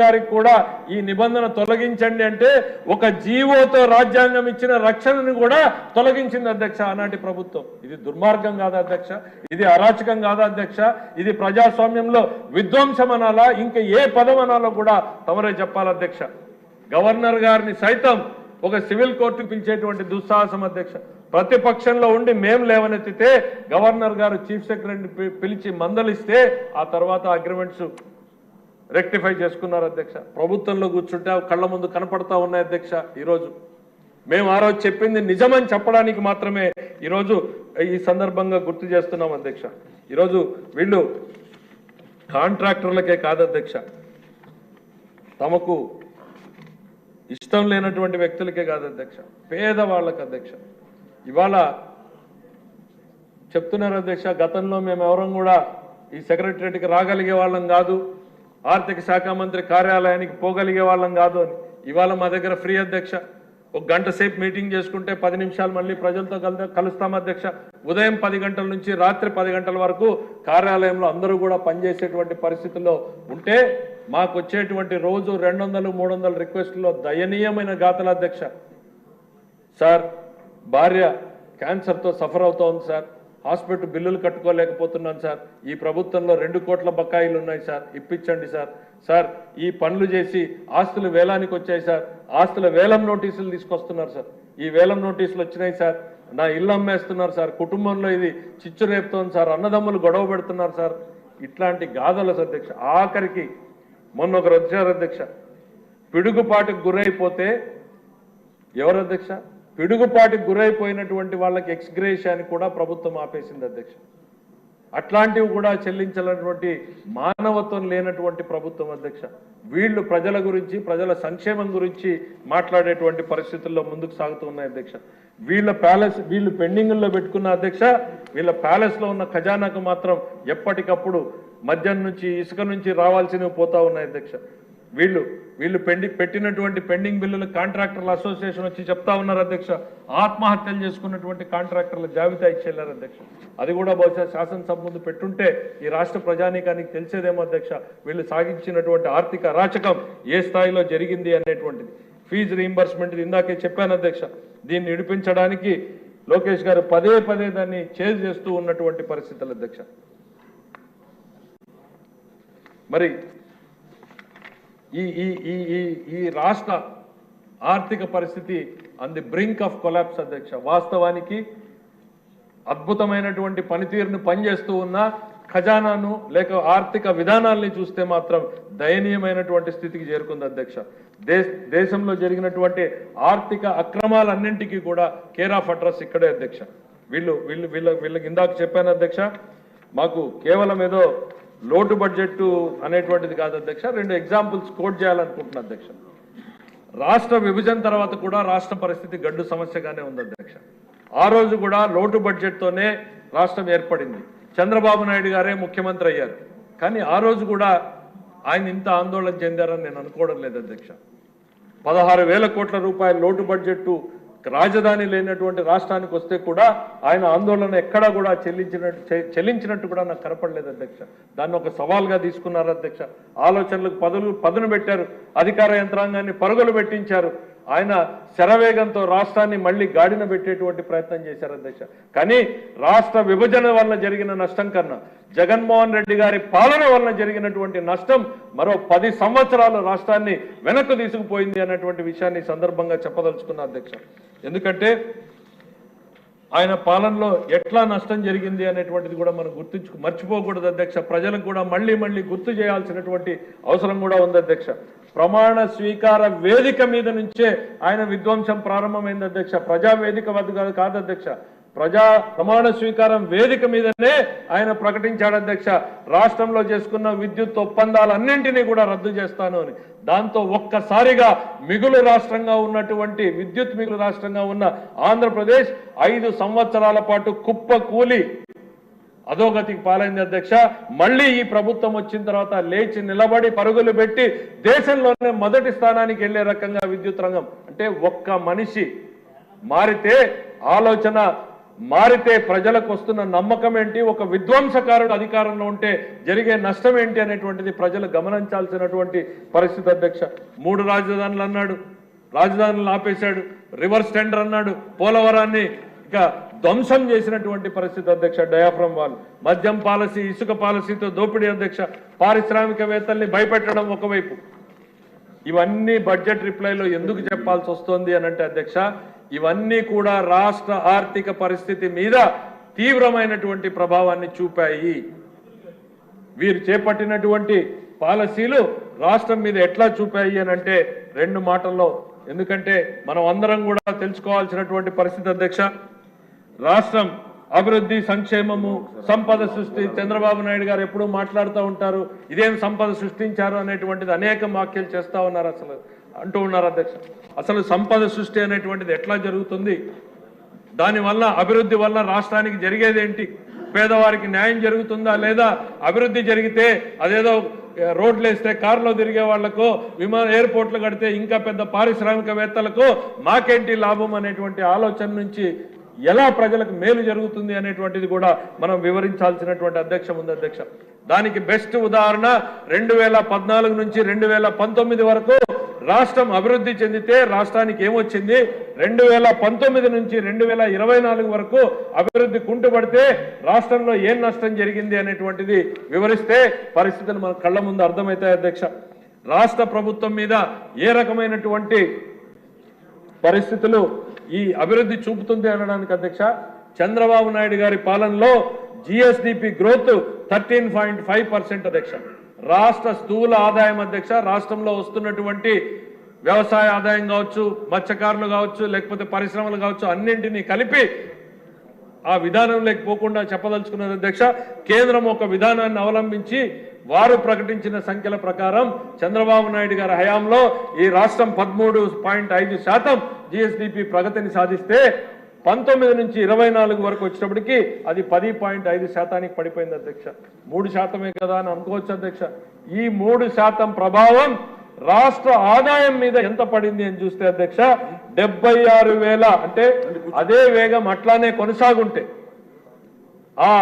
గారికి కూడా ఈ నిబంధన తొలగించండి అంటే ఒక జీవోతో రాజ్యాంగం ఇచ్చిన రక్షణను కూడా తొలగించింది అధ్యక్ష ఆనాటి ప్రభుత్వం. ఇది దుర్మార్గం కాదా అధ్యక్ష. ఇది అరాచకం కాదా అధ్యక్ష. ఇది ప్రజాస్వామ్యంలో విధ్వంసం అనాలా ఇంకా ఏ పదం అనాలో కూడా తమరే చెప్పాలి అధ్యక్ష. గవర్నర్ గారిని సైతం ఒక సివిల్ కోర్టు పిలిచేటువంటి దుస్సాహసం అధ్యక్ష. ప్రతిపక్షంలో ఉండి మేం లేవనెత్తితే గవర్నర్ గారు చీఫ్ సెక్రటరీని పిలిచి మందలిస్తే ఆ తర్వాత అగ్రిమెంట్స్ రెక్టిఫై చేసుకున్నారు అధ్యక్ష. ప్రభుత్వంలో కూర్చుంటే కళ్ళ ముందు కనపడతా ఉన్నాయి అధ్యక్ష ఈరోజు. మేము ఆ రోజు చెప్పింది నిజమని చెప్పడానికి మాత్రమే ఈరోజు ఈ సందర్భంగా గుర్తు చేస్తున్నాం అధ్యక్ష. ఈరోజు వీళ్ళు కాంట్రాక్టర్లకే కాదు అధ్యక్ష. తమకు ఇష్టం లేనటువంటి వ్యక్తులకే కాదు అధ్యక్ష. పేదవాళ్ళకు అధ్యక్ష. ఇవాళ చెప్తున్నారు అధ్యక్ష గతంలో మేము ఎవరం కూడా ఈ సెక్రటరియట్కి రాగలిగే వాళ్ళం కాదు. ఆర్థిక శాఖ మంత్రి కార్యాలయానికి పోగలిగే వాళ్ళం కాదు అని. ఇవాళ మా దగ్గర ఫ్రీ అధ్యక్ష. ఒక గంట సేపు మీటింగ్ చేసుకుంటే పది నిమిషాలు మళ్ళీ ప్రజలతో కలు కలుస్తాం అధ్యక్ష. ఉదయం పది గంటల నుంచి రాత్రి పది గంటల వరకు కార్యాలయంలో అందరూ కూడా పనిచేసేటువంటి పరిస్థితుల్లో ఉంటే మాకు వచ్చేటువంటి రోజు రెండు వందలు మూడు వందల రిక్వెస్ట్లో దయనీయమైన గాతల అధ్యక్ష. సార్ భార్య క్యాన్సర్తో సఫర్ అవుతోంది సార్. హాస్పిటల్ బిల్లులు కట్టుకోలేకపోతున్నాను సార్. ఈ ప్రభుత్వంలో రెండు కోట్ల బకాయిలు ఉన్నాయి సార్. ఇప్పించండి సార్. సార్ ఈ పనులు చేసి ఆస్తులు వేలానికి వచ్చాయి సార్. ఆస్తుల వేలం నోటీసులు తీసుకొస్తున్నారు సార్. ఈ వేలం నోటీసులు వచ్చినాయి సార్. నా ఇల్లు అమ్మేస్తున్నారు సార్. కుటుంబంలో ఇది చిచ్చు రేపుతోంది సార్. అన్నదమ్ములు గొడవ పెడుతున్నారు సార్. ఇట్లాంటి గాథల అధ్యక్ష ఆఖరికి మొన్న ఒకరు వచ్చారు అధ్యక్ష. పిడుగుపాటుకు గురైపోతే ఎవరు అధ్యక్ష? పిడుగుపాటికి గురైపోయినటువంటి వాళ్ళకి ఎక్స్గ్రేషియాన్ని కూడా ప్రభుత్వం ఆపేసింది అధ్యక్ష. అట్లాంటివి కూడా చెల్లించాలన్నటువంటి మానవత్వం లేనటువంటి ప్రభుత్వం అధ్యక్ష. వీళ్ళు ప్రజల గురించి ప్రజల సంక్షేమం గురించి మాట్లాడేటువంటి పరిస్థితుల్లో ముందుకు సాగుతూ ఉన్నాయి అధ్యక్ష. వీళ్ళ ప్యాలెస్ వీళ్ళు పెండింగ్లో పెట్టుకున్న అధ్యక్ష వీళ్ళ ప్యాలెస్లో ఉన్న ఖజానాకు మాత్రం ఎప్పటికప్పుడు మద్యం నుంచి ఇసుక నుంచి రావాల్సినవి పోతా ఉన్నాయి అధ్యక్ష. వీళ్ళు వీళ్ళు పెండి పెట్టినటువంటి పెండింగ్ బిల్లులు కాంట్రాక్టర్ల అసోసియేషన్ వచ్చి చెప్తా ఉన్నారు అధ్యక్ష. ఆత్మహత్యలు చేసుకున్నటువంటి కాంట్రాక్టర్ల జాబితా ఇచ్చేళ్ళారు అధ్యక్ష. అది కూడా బహుశా శాసనసభ ముందు పెట్టుంటే ఈ రాష్ట్ర ప్రజానీకానికి తెలిసేదేమో అధ్యక్ష. వీళ్ళు సాగించినటువంటి ఆర్థిక అరాచకం ఏ స్థాయిలో జరిగింది అనేటువంటిది. ఫీజు రీంబర్స్మెంట్ ఇందాకే చెప్పాను అధ్యక్ష. దీన్ని విడిపించడానికి లోకేష్ గారు పదే పదే దాన్ని చేజ్ చేస్తూ ఉన్నటువంటి పరిస్థితులు అధ్యక్ష. మరి ఈ ఈ ఈ ఈ ఈ రాష్ట్ర ఆర్థిక పరిస్థితి on the brink of collapse అధ్యక్ష. వాస్తవానికి అద్భుతమైనటువంటి పనితీరును పనిచేస్తూ ఉన్న ఖజానాను లేక ఆర్థిక విధానాల్ని చూస్తే మాత్రం దయనీయమైనటువంటి స్థితికి చేరుకుంది అధ్యక్ష. దేశ దేశంలో జరిగినటువంటి ఆర్థిక అక్రమాలన్నింటికీ కూడా కేర్ ఆఫ్ అడ్రస్ ఇక్కడే అధ్యక్ష. వీళ్ళు వీళ్ళు వీళ్ళ వీళ్ళకి ఇందాక చెప్పాను అధ్యక్ష. మాకు కేవలం ఏదో లోటు బడ్జెట్ అనేటువంటిది కాదు అధ్యక్ష రెండు ఎగ్జాంపుల్స్ కోట్ చేయాలనుకుంటున్నా అధ్యక్ష. రాష్ట్ర విభజన తర్వాత కూడా రాష్ట్ర పరిస్థితి గడ్డు సమస్యగానే ఉంది అధ్యక్ష. ఆ రోజు కూడా లోటు బడ్జెట్తోనే రాష్ట్రం ఏర్పడింది. చంద్రబాబు నాయుడు గారే ముఖ్యమంత్రి అయ్యారు. కానీ ఆ రోజు కూడా ఆయన ఇంత ఆందోళన చెందారని నేను అనుకోవడం లేదు అధ్యక్ష. పదహారు వేల కోట్ల రూపాయల లోటు బడ్జెట్ రాజధాని లేనటువంటి రాష్ట్రానికి వస్తే కూడా ఆయన ఆందోళన ఎక్కడా కూడా చెల్లించినట్టు చె- చెల్లించినట్టు కూడా నాకు కనపడలేదు అధ్యక్ష. దాన్ని ఒక సవాల్గా తీసుకున్నారు అధ్యక్ష. ఆలోచనలకు పదులు పదును పెట్టారు. అధికార యంత్రాంగాన్ని పరుగులు పెట్టించారు. ఆయన శరవేగంతో రాష్ట్రాన్ని మళ్ళీ గాడిన పెట్టేటువంటి ప్రయత్నం చేశారు అధ్యక్ష. కానీ రాష్ట్ర విభజన వల్ల జరిగిన నష్టం కన్నా జగన్మోహన్ రెడ్డి గారి పాలన వలన జరిగినటువంటి నష్టం మరో పది సంవత్సరాలు రాష్ట్రాన్ని వెనక్కు తీసుకుపోయింది అన్నటువంటి విషయాన్ని సందర్భంగా చెప్పదలుచుకున్న అధ్యక్ష. ఎందుకంటే ఆయన పాలనలో ఎట్లా నష్టం జరిగింది అనేటువంటిది కూడా మనం గుర్తించు మర్చిపోకూడదు అధ్యక్ష. ప్రజలకు కూడా మళ్ళీ మళ్ళీ గుర్తు చేయాల్సినటువంటి అవసరం కూడా ఉంది అధ్యక్ష. ప్రమాణ స్వీకార వేదిక మీద నుంచే ఆయన విధ్వంసం ప్రారంభమైంది అధ్యక్ష. ప్రజా వేదిక వద్ద కాదు- కాదు అధ్యక్ష. ప్రజా ప్రమాణ స్వీకారం వేదిక మీదనే ఆయన ప్రకటించాడు అధ్యక్ష. రాష్ట్రంలో చేసుకున్న విద్యుత్ ఒప్పందాలన్నింటినీ కూడా రద్దు చేస్తాను అని. దాంతో ఒక్కసారిగా మిగులు రాష్ట్రంగా ఉన్నటువంటి విద్యుత్ మిగులు రాష్ట్రంగా ఉన్న ఆంధ్రప్రదేశ్ ఐదు సంవత్సరాల పాటు కుప్ప కూలి అధోగతికి పాలైంది అధ్యక్ష. మళ్ళీ ఈ ప్రభుత్వం వచ్చిన తర్వాత లేచి నిలబడి పరుగులు పెట్టి దేశంలోనే మొదటి స్థానానికి వెళ్ళే రకంగా విద్యుత్ రంగం. అంటే ఒక్క మనిషి మారితే ఆలోచన మారితే ప్రజలకు వస్తున్న నమ్మకం ఏంటి? ఒక విధ్వంసకారుడు అధికారంలో ఉంటే జరిగే నష్టం ఏంటి అనేటువంటిది ప్రజలు గమనించాల్సినటువంటి పరిస్థితి అధ్యక్ష. మూడు రాజధానులు అన్నాడు. రాజధానులు ఆపేశాడు. రివర్స్ టెండర్ అన్నాడు. పోలవరాన్ని ఇక ధ్వంసం చేసినటువంటి పరిస్థితి అధ్యక్ష డయాఫ్రమ్ వాళ్ళు మద్యం పాలసీ ఇసుక పాలసీతో దోపిడీ అధ్యక్ష పారిశ్రామికవేత్తల్ని భయపెట్టడం ఒకవైపు. ఇవన్నీ బడ్జెట్ రిప్లైలో ఎందుకు చెప్పాల్సి వస్తుంది అని అంటే అధ్యక్ష ఇవన్నీ కూడా రాష్ట్ర ఆర్థిక పరిస్థితి మీద తీవ్రమైనటువంటి ప్రభావాన్ని చూపాయి. వీరు చేపట్టినటువంటి పాలసీలు రాష్ట్రం మీద ఎట్లా చూపాయి అని అంటే రెండు మాటల్లో. ఎందుకంటే మనం అందరం కూడా తెలుసుకోవాల్సినటువంటి పరిస్థితి అధ్యక్ష రాష్ట్రం అభివృద్ధి సంక్షేమము సంపద సృష్టి చంద్రబాబు నాయుడు గారు ఎప్పుడూ మాట్లాడుతూ ఉంటారు. ఇదేం సంపద సృష్టించారు అనేటువంటిది అనేక వ్యాఖ్యలు చేస్తూ ఉన్నారు అసలు అంటూ ఉన్నారు అధ్యక్ష. అసలు సంపద సృష్టి అనేటువంటిది ఎట్లా జరుగుతుంది? దానివల్ల అభివృద్ధి వల్ల రాష్ట్రానికి జరిగేదేంటి? పేదవారికి న్యాయం జరుగుతుందా లేదా? అభివృద్ధి జరిగితే అదేదో రోడ్లు వేస్తే కారులో తిరిగే వాళ్ళకు విమాన ఎయిర్పోర్ట్లు కడితే ఇంకా పెద్ద పారిశ్రామికవేత్తలకు మాకేంటి లాభం అనేటువంటి ఆలోచన నుంచి ఎలా ప్రజలకు మేలు జరుగుతుంది అనేటువంటిది కూడా మనం వివరించాల్సినటువంటి అధ్యక్షం ఉంది అధ్యక్ష. దానికి బెస్ట్ ఉదాహరణ రెండు వేల పద్నాలుగు నుంచి రెండు వేల పంతొమ్మిది వరకు రాష్ట్రం అభివృద్ధి చెందితే రాష్ట్రానికి ఏమొచ్చింది? రెండు వేల పంతొమ్మిది నుంచి రెండు వేల ఇరవై నాలుగు వరకు అభివృద్ధి కుంటుపడితే రాష్ట్రంలో ఏం నష్టం జరిగింది అనేటువంటిది వివరిస్తే పరిస్థితులు మన కళ్ళ ముందు అర్థమవుతాయి అధ్యక్ష. రాష్ట్ర ప్రభుత్వం మీద ఏ రకమైనటువంటి పరిస్థితులు ఈ అభివృద్ధి చూపుతుంది అనడానికి అధ్యక్ష చంద్రబాబు నాయుడు గారి పాలనలో GSDP growth thirteen point five percent అధ్యక్ష. రాష్ట్ర స్థూల ఆదాయం అధ్యక్ష రాష్ట్రంలో వస్తున్నటువంటి వ్యవసాయ ఆదాయం కావచ్చు మత్స్యకారులు కావచ్చు లేకపోతే పరిశ్రమలు కావచ్చు అన్నింటినీ కలిపి ఆ విధానం లేకపోకుండా చెప్పదలుచుకున్నది అధ్యక్ష కేంద్రం ఒక విధానాన్ని అవలంబించి వారు ప్రకటించిన సంఖ్యల ప్రకారం చంద్రబాబు నాయుడు గారి హయాంలో ఈ రాష్ట్రం పదమూడు పాయింట్ ఐదు శాతం జిఎస్డిపి ప్రగతిని సాధిస్తే పంతొమ్మిది నుంచి ఇరవై నాలుగు వరకు వచ్చినప్పటికి అది పది పాయింట్ ఐదు శాతానికి పడిపోయింది అధ్యక్ష. మూడు శాతమే కదా అని అనుకోవచ్చు అధ్యక్ష. ఈ మూడు శాతం ప్రభావం రాష్ట్ర ఆదాయం మీద ఎంత పడింది అని చూస్తే అధ్యక్ష డెబ్బై ఆరు వేల అంటే అదే వేగం అట్లానే కొనసాగుంటే ఆ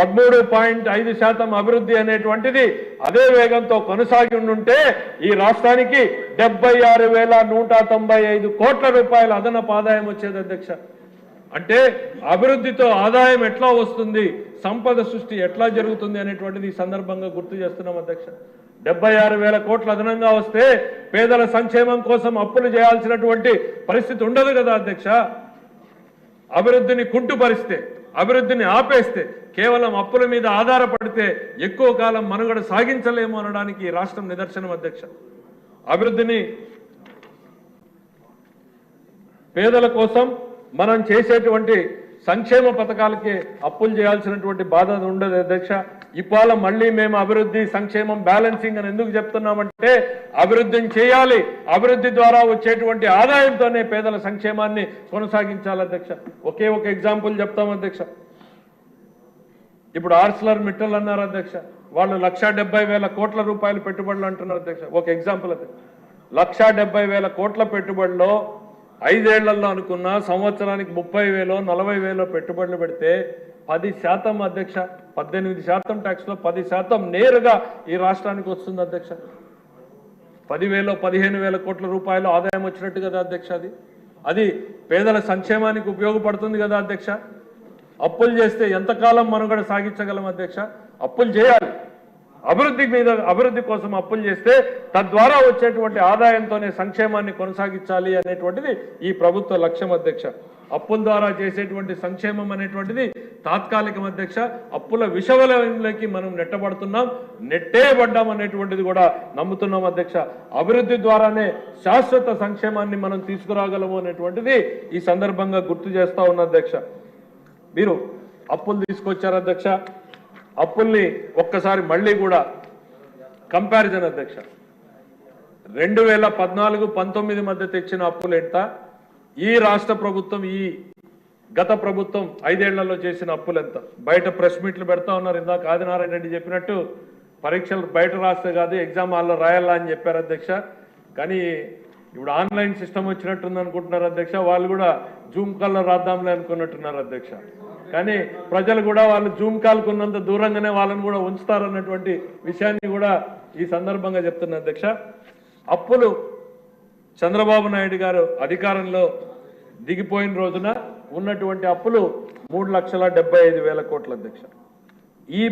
పదమూడు పాయింట్ ఐదు శాతం అభివృద్ధి అనేటువంటిది అదే వేగంతో కొనసాగి ఉండుంటే ఈ రాష్ట్రానికి డెబ్బై ఆరు వేల నూట తొంభై ఐదు కోట్ల రూపాయల అదనపు ఆదాయం వచ్చేది అధ్యక్ష. అంటే అభివృద్ధితో ఆదాయం ఎట్లా వస్తుంది సంపద సృష్టి ఎట్లా జరుగుతుంది అనేటువంటిది ఈ సందర్భంగా గుర్తు చేస్తున్నాం అధ్యక్ష. డెబ్బై ఆరు వేల కోట్లు అదనంగా వస్తే పేదల సంక్షేమం కోసం అప్పులు చేయాల్సినటువంటి పరిస్థితి ఉండదు కదా అధ్యక్ష. అభివృద్ధిని కుంటుపరిస్తే అభివృద్ధిని ఆపేస్తే కేవలం అప్పుల మీద ఆధారపడితే ఎక్కువ కాలం మనుగడ సాగించలేము అనడానికి రాష్ట్రం నిదర్శనం అధ్యక్ష. అభివృద్ధిని పేదల కోసం మనం చేసేటువంటి సంక్షేమ పథకాలకి అప్పులు చేయాల్సినటువంటి బాధ ఉండదు అధ్యక్ష. ఇవాళ మళ్ళీ మేము అభివృద్ధి సంక్షేమం బ్యాలెన్సింగ్ అని ఎందుకు చెప్తున్నామంటే అభివృద్ధిని చేయాలి. అభివృద్ధి ద్వారా వచ్చేటువంటి ఆదాయంతోనే పేదల సంక్షేమాన్ని కొనసాగించాలి అధ్యక్ష. ఒకే ఒక ఎగ్జాంపుల్ చెప్తాం అధ్యక్ష. ఇప్పుడు ఆర్సలర్ మిట్టల్ అన్నారు అధ్యక్ష. వాళ్ళు లక్ష డెబ్బై వేల కోట్ల రూపాయలు పెట్టుబడులు అంటున్నారు అధ్యక్ష. ఒక ఎగ్జాంపుల్ అధ్యక్ష లక్ష డెబ్బై వేల కోట్ల పెట్టుబడిలో ఐదేళ్ళలో అనుకున్న సంవత్సరానికి ముప్పై వేలో నలభై వేలో పెట్టుబడులు పెడితే పది శాతం అధ్యక్ష పద్దెనిమిది శాతం ట్యాక్స్లో పది శాతం నేరుగా ఈ రాష్ట్రానికి వస్తుంది అధ్యక్ష. పదివేలో పదిహేను వేల కోట్ల రూపాయలు ఆదాయం వచ్చినట్టు కదా అధ్యక్ష అది. అది పేదల సంక్షేమానికి ఉపయోగపడుతుంది కదా అధ్యక్ష. అప్పులు చేస్తే ఎంతకాలం మనుగడ సాగించగలం అధ్యక్ష? అప్పులు చేయాలి. అభివృద్ధి మీద అభివృద్ధి కోసం అప్పులు చేస్తే తద్వారా వచ్చేటువంటి ఆదాయంతోనే సంక్షేమాన్ని కొనసాగించాలి అనేటువంటిది ఈ ప్రభుత్వ లక్ష్యం అధ్యక్ష. అప్పుల ద్వారా చేసేటువంటి సంక్షేమం అనేటువంటిది తాత్కాలికం అధ్యక్ష. అప్పుల విషవలయంలోకి మనం నెట్టబడుతున్నాం. నెట్టేయబడ్డాం అనేటువంటిది కూడా నమ్ముతున్నాం అధ్యక్ష. అభివృద్ధి ద్వారానే శాశ్వత సంక్షేమాన్ని మనం తీసుకురాగలము అనేటువంటిది ఈ సందర్భంగా గుర్తు చేస్తా ఉన్న అధ్యక్ష. మీరు అప్పులు తీసుకొచ్చారు అధ్యక్ష. అప్పుల్ని ఒక్కసారి మళ్ళీ కూడా కంపారిజన్ అధ్యక్ష. రెండు వేల పద్నాలుగు పంతొమ్మిది మధ్య తెచ్చిన అప్పులు ఎంత? ఈ రాష్ట్ర ప్రభుత్వం ఈ గత ప్రభుత్వం ఐదేళ్ళలో చేసిన అప్పులు ఎంత? బయట ప్రెస్ మీట్లు పెడతా ఉన్నారు ఇందాక ఆదినారాయణ రెడ్డి చెప్పినట్టు. పరీక్షలు బయట రాస్తే కాదు ఎగ్జామ్ హాల్లో రాయాలా అని చెప్పారు అధ్యక్ష. కానీ ఇప్పుడు ఆన్లైన్ సిస్టమ్ వచ్చినట్టుంది అనుకుంటున్నారు అధ్యక్ష. వాళ్ళు కూడా జూమ్ కాల్లో రాద్దాంలే అనుకున్నట్టున్నారు అధ్యక్ష. కానీ ప్రజలు కూడా వాళ్ళు జూమ్ కాల్కున్నంత దూరంగానే వాళ్ళని కూడా ఉంచుతారన్నటువంటి విషయాన్ని కూడా ఈ సందర్భంగా చెప్తున్న అధ్యక్ష. అప్పులు చంద్రబాబు నాయుడు గారు అధికారంలో దిగిపోయిన రోజున ఉన్నటువంటి అప్పులు మూడు లక్షల డెబ్బై ఐదు వేల కోట్ల అధ్యక్ష. ఈ